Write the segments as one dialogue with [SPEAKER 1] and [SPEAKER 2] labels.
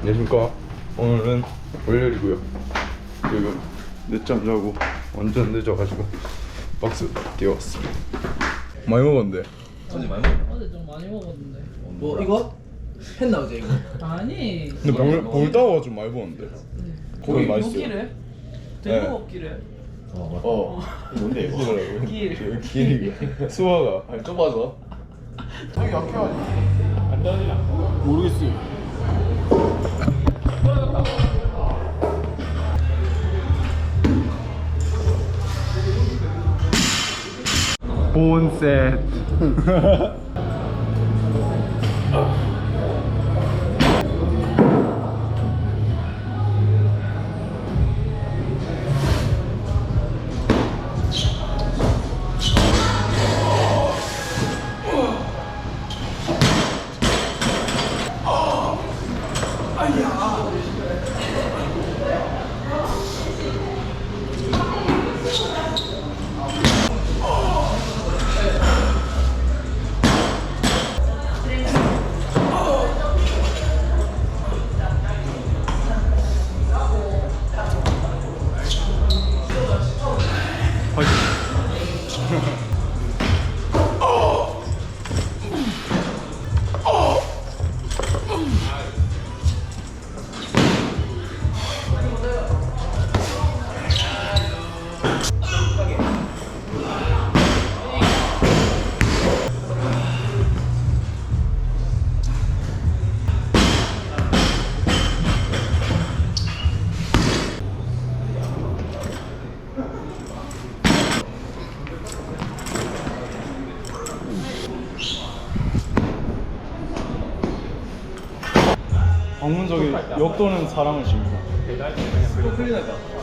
[SPEAKER 1] 안녕하십니까 오늘은 월요일이고요 지금 늦잠 자고 완전 늦어가지고 박스 띄웠습니다 많이 먹었는데
[SPEAKER 2] 어제 좀 많이 먹었는데.
[SPEAKER 3] 뭐 이거? 했나 어제 이거?
[SPEAKER 2] 아니.
[SPEAKER 1] 근데 봉을 따와가 좀 많이 먹었는데 고기 맛있어요
[SPEAKER 2] 먹기래?
[SPEAKER 1] 네.
[SPEAKER 2] 대구 먹기래.
[SPEAKER 1] 어 뭔데 이거?
[SPEAKER 2] 길.
[SPEAKER 1] 길이 수화가
[SPEAKER 3] 아니 좁아서
[SPEAKER 1] 모르겠어요 sunset. 셋 방문 역도는 사랑을 줍니다.
[SPEAKER 3] 또 큰일 났다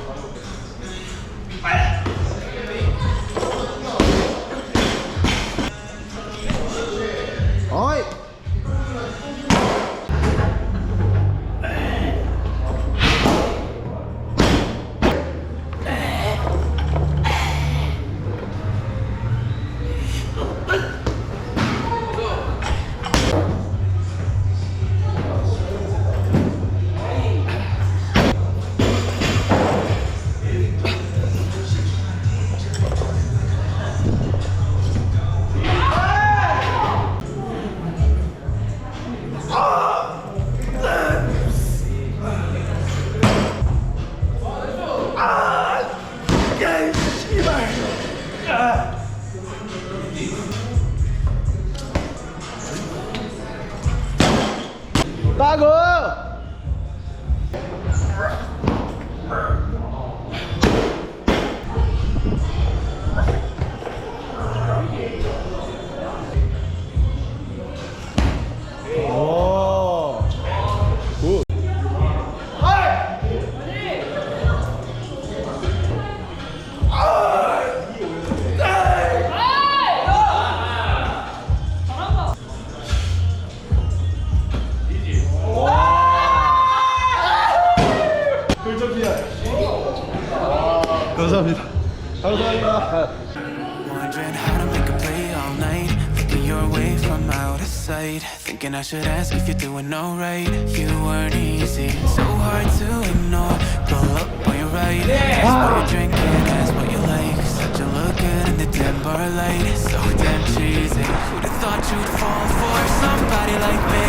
[SPEAKER 4] Wondering how to make a play all night. Looking your way from out of sight. Thinking I should ask if you're doing alright. You weren't easy, so hard to ignore. Pull up when you're right. Ask what you're drinking, ask what you like. Said you look good in the dim bar light. So damn cheesy. Who'd have thought you'd fall for somebody like me?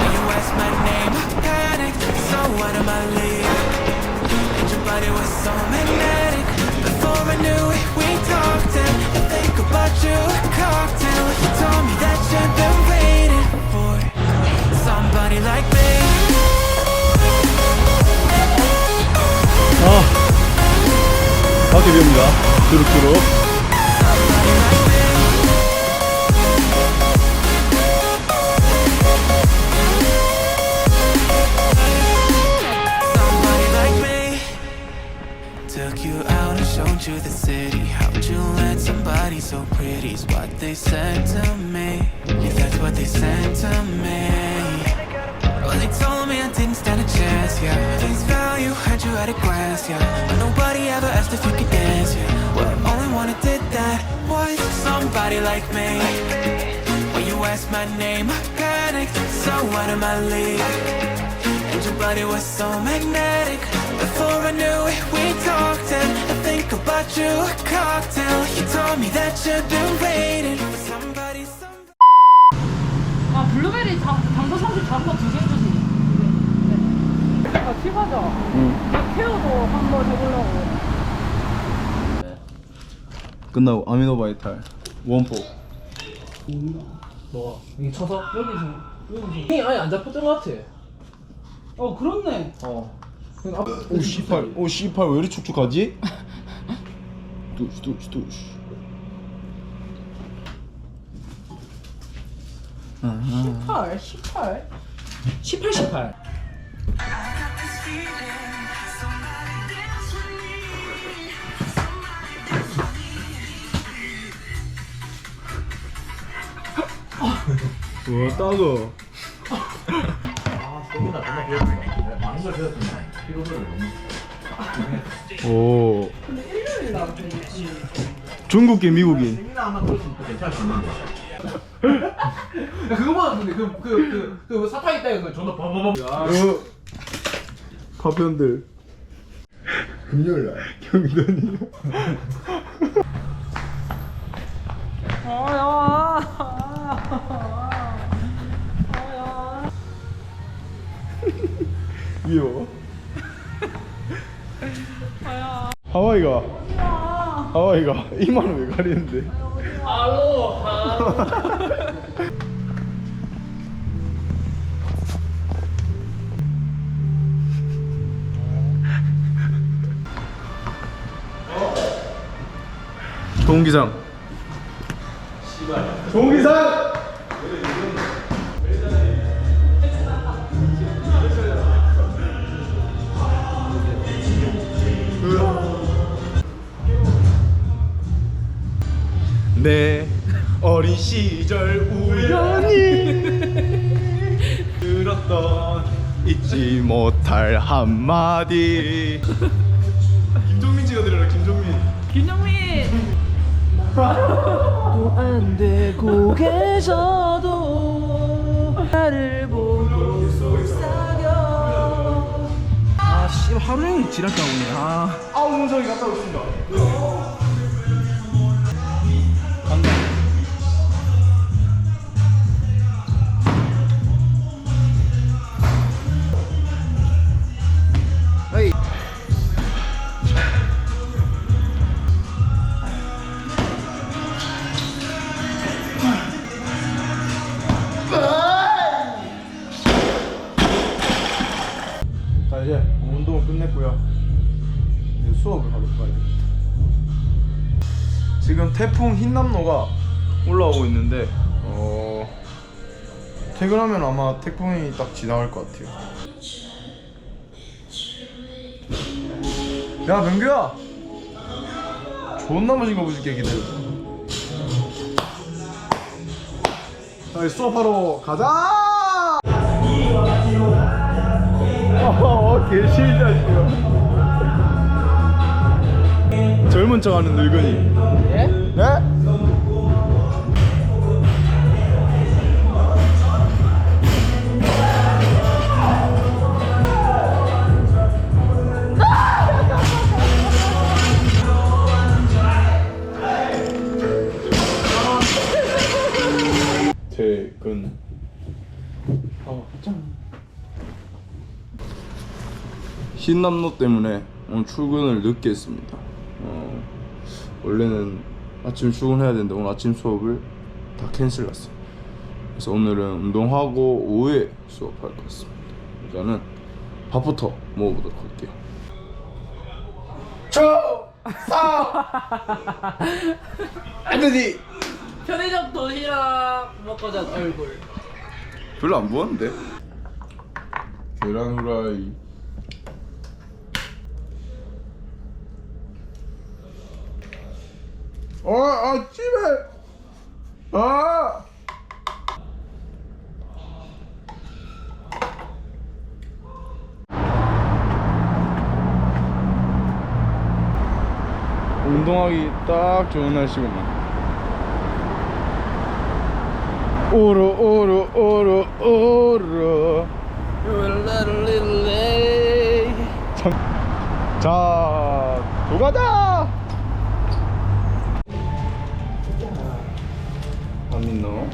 [SPEAKER 4] When you ask my name, I panicked. So out of my league. And your body was so magnetic you out and showed you the city. How'd you let somebody so what they said to me. Yeah, that's what they said to me Well, they told me I didn't stand a chance, yeah Face value, had you at a glance, yeah But nobody ever asked if you could dance, yeah Well, only one who did that was somebody like me When you asked my name, I panicked, so out of my league body was so magnetic. Before I knew it, we talked, and I think about you a cocktail. You told me that you've been waiting for somebody, somebody.
[SPEAKER 2] 아 블루베리 당, 당도 30 작은 거두 개 주 네. 아 티바죠? 응 케어도 한번 해보려고
[SPEAKER 1] 끝나고 아미노바이탈 원포
[SPEAKER 3] 너 이게 쳐서 여기서 여기서 힘이 아예 안 잡혔던 것 같아.
[SPEAKER 2] 어 그렇네
[SPEAKER 3] 어. 앞-
[SPEAKER 1] 오 씨팔 오 씨팔 왜 이리 축축하지? 뚜시 뚜시 뚜시
[SPEAKER 2] 18 18
[SPEAKER 3] 18, 18.
[SPEAKER 1] 와 따거 오. 중국계 미국인.
[SPEAKER 3] 야, 그거만 근데 그그그그 사탕 있다 그 존나 버버버.
[SPEAKER 1] 어, 파편들. 금요일 날. 경단이
[SPEAKER 2] 아야.
[SPEAKER 1] 위에 봐봐 하와이가. 하와이가 이마는 왜 가리는데 좋은 기상. 좋은 기상! 내 어린 시절 우연히 들었던 잊지 못할 한마디. 김종민 들으라 김종민.
[SPEAKER 2] 김정민
[SPEAKER 3] 안 되고 계셔도 나를 보고 속삭여. 아, 씨, 하루 종일 지랄 까오네. 아.
[SPEAKER 1] 아우 문성이 갔다 오신다
[SPEAKER 3] 에이.
[SPEAKER 1] 태풍 흰남노가 올라오고 있는데 어 퇴근하면 아마 태풍이 딱 지나갈 것 같아요. 야 명규야! 존나 멋진 거 보여줄게 기다려 자 수업하러 가자! 어, 개실자식이야. 젊은 척하는 늙은이.
[SPEAKER 3] 예?
[SPEAKER 1] 네? 퇴근. 어, 짠. 흰남노 때문에 오늘 출근을 늦게 했습니다. 어, 원래는 아침 출근해야 되는데 오늘 아침 수업을 다 캔슬 났어요. 그래서 오늘은 운동하고 오후에 수업할 것 같습니다. 일단은 밥부터 먹어보도록 할게요. 초! 사! 안되지!
[SPEAKER 2] 편의점 도시락 먹고 잔 얼굴
[SPEAKER 1] 별로 안 부었는데? 계란 후라이 어, 아, 집에! 아! 운동하기 딱 좋은 날씨구만. 오로 오로 오로 오로 자, 도가자! 안민노.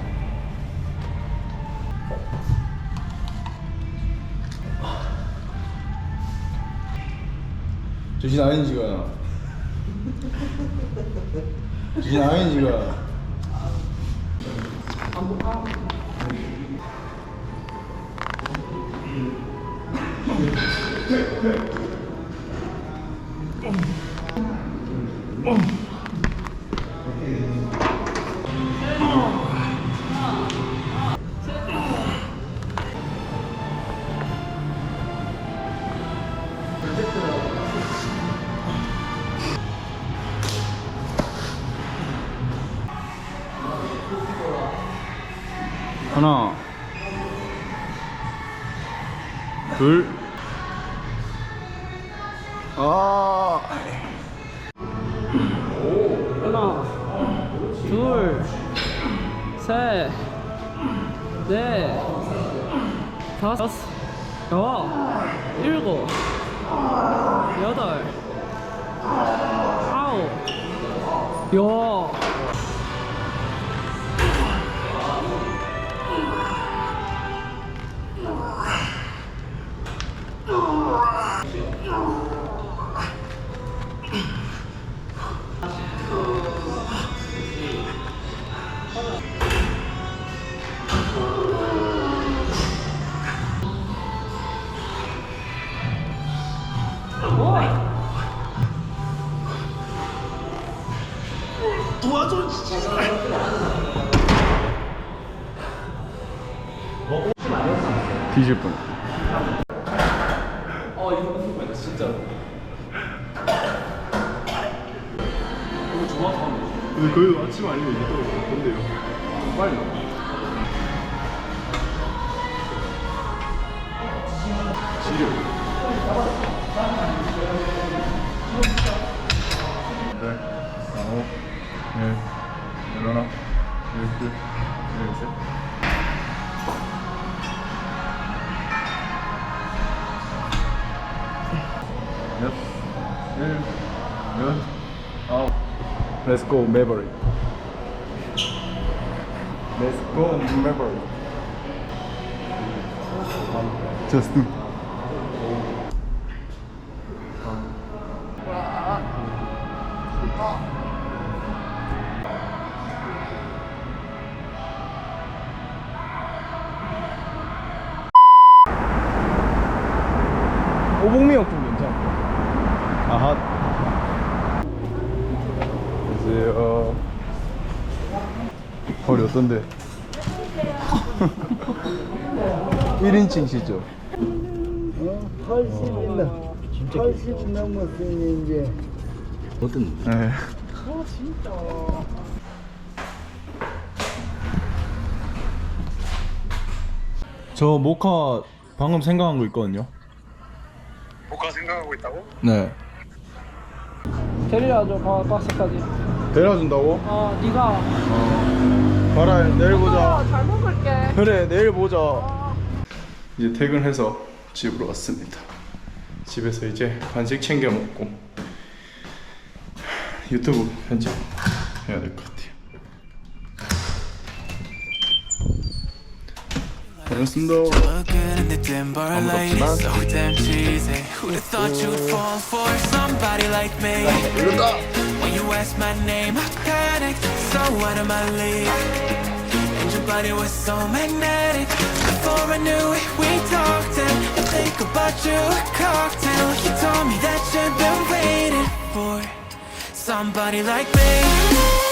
[SPEAKER 1] 주신 아닌 지가. 주신 아닌 지가. 하나, 둘, 아,
[SPEAKER 2] 하나, 둘, 셋, 넷, 다섯, 여섯, 일곱, 여덟, 아홉, 열.
[SPEAKER 1] 뒤질 뻔.
[SPEAKER 3] 어 이거 거야 진짜. 이거 좋아 좋아.
[SPEAKER 1] 근데 거의 아침 아니면 이제 또 뭔데요? 빨리 나와. 시려. Let's go Maverick. Let's go Maverick. Just do. 안녕하세요. 허리 어떤데? 1인칭 시죠?
[SPEAKER 5] 80나 80 넘었으니 이제
[SPEAKER 1] 네. 저 모카 방금 생각한 거 있거든요.
[SPEAKER 6] 뭐가 생각하고 있다고?
[SPEAKER 1] 네.
[SPEAKER 2] 데려야죠, 바- 박스까지.
[SPEAKER 1] 데려준다고?
[SPEAKER 2] 어, 네가.
[SPEAKER 1] 봐라 내일 보자.
[SPEAKER 2] 잘 먹을게.
[SPEAKER 1] 그래 내일 보자. 이제 퇴근해서 집으로 왔습니다. 집에서 이제 간식 챙겨 먹고 유튜브 편집 해야 될 것 같아요.
[SPEAKER 4] bar light, so you asked my name, I panicked. So out of my league. And your body was so magnetic. Before I knew it, we talked and I think about you a cocktail. You told me that you've been waiting for somebody like me.